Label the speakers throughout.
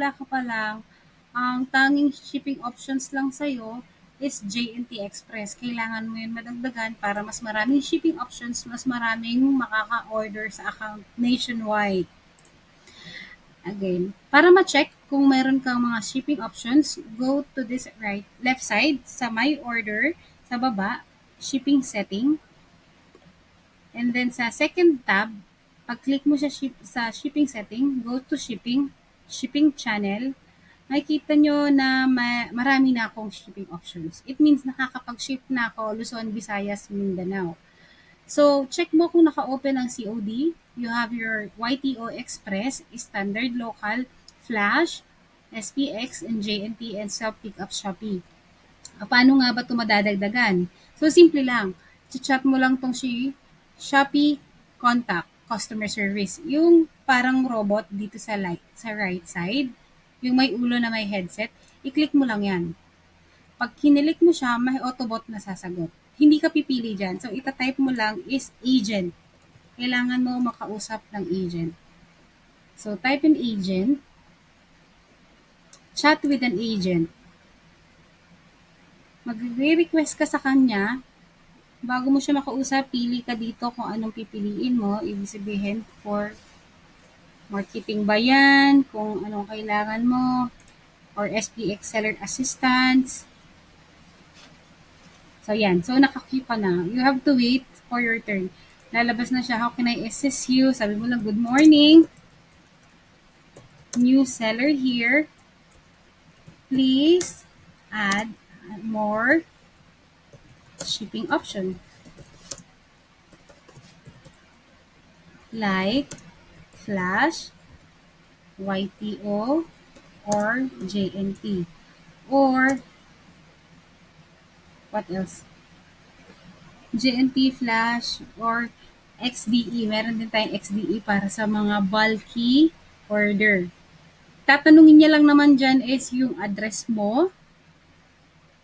Speaker 1: wala ka pa lang, ang tanging shipping options lang sa'yo is JNT Express. Kailangan mo yun madagdagan para mas maraming shipping options, mas maraming makaka-order sa account nationwide. Again, para ma-check kung meron kang mga shipping options, go to this right left side sa My Order, sa baba, Shipping Setting. And then sa second tab, pag-click mo siya ship, sa Shipping Setting, go to Shipping, Shipping Channel. Makikita nyo na ma- marami na akong shipping options. It means nakakapag-ship na ako Luzon, Visayas, Mindanao. So, check mo kung naka-open ang COD. You have your YTO Express, Standard Local, Flash, SPX, and JNT, and Self-Pickup Shopee. Ah, Paano nga ba ito madadagdagan? So, simple lang. Chat mo lang tong Shopee Contact Customer Service. Yung parang robot dito sa, light, sa right side, yung may ulo na may headset, i-click mo lang yan. Pag kinilik mo siya, may Autobot na sasagot. Hindi ka pipili dyan. So, itatype mo lang is agent. Kailangan mo makausap ng agent. So, type in agent. Chat with an agent. Magre-request ka sa kanya. Bago mo siya makausap, pili ka dito kung anong pipiliin mo. Ibig sabihin for marketing ba yan, kung anong kailangan mo, or SPX Seller Assistance. So, yan. So, naka-queue ka na. You have to wait for your turn. Lalabas na siya, how can I assist you? Sabi mo lang, good morning. New seller here. Please add more shipping option. Like Flash, YTO, or JNT. Or, what else? JNT Flash or XDE. Meron din tayong XDE para sa mga bulky order. Tatanungin niya lang naman dyan is yung address mo,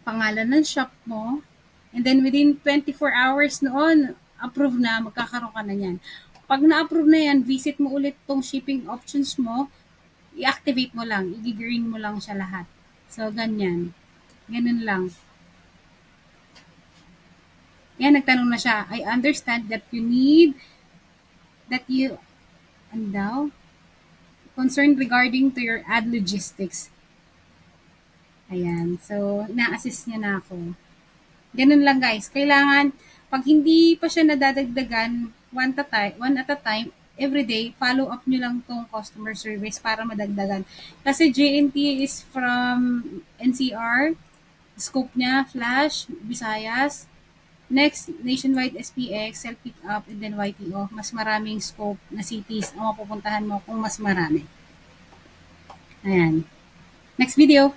Speaker 1: pangalan ng shop mo, and then within 24 hours noon, approve na, magkakaroon ka na yan. Pag na-approve na yan, visit mo ulit tong shipping options mo, i-activate mo lang, i-green mo lang siya lahat. So, ganyan. Ganun lang. Yan, nagtanong na siya. I understand that you need, that you, ano daw? Concerned regarding to your ad logistics. Ayan. So, na-assist niya na ako. Ganun lang guys. Kailangan, pag hindi pa siya nadadagdagan, one, at a time, one at a time, every day, follow up nyo lang tong customer service para madagdagan. Kasi JNT is from NCR, scope niya, Flash, Visayas, Next, nationwide SPX, self-pick up, and then YTO. Mas maraming scope na cities ang mapupuntahan mo kung mas marami. Ayan. Next video.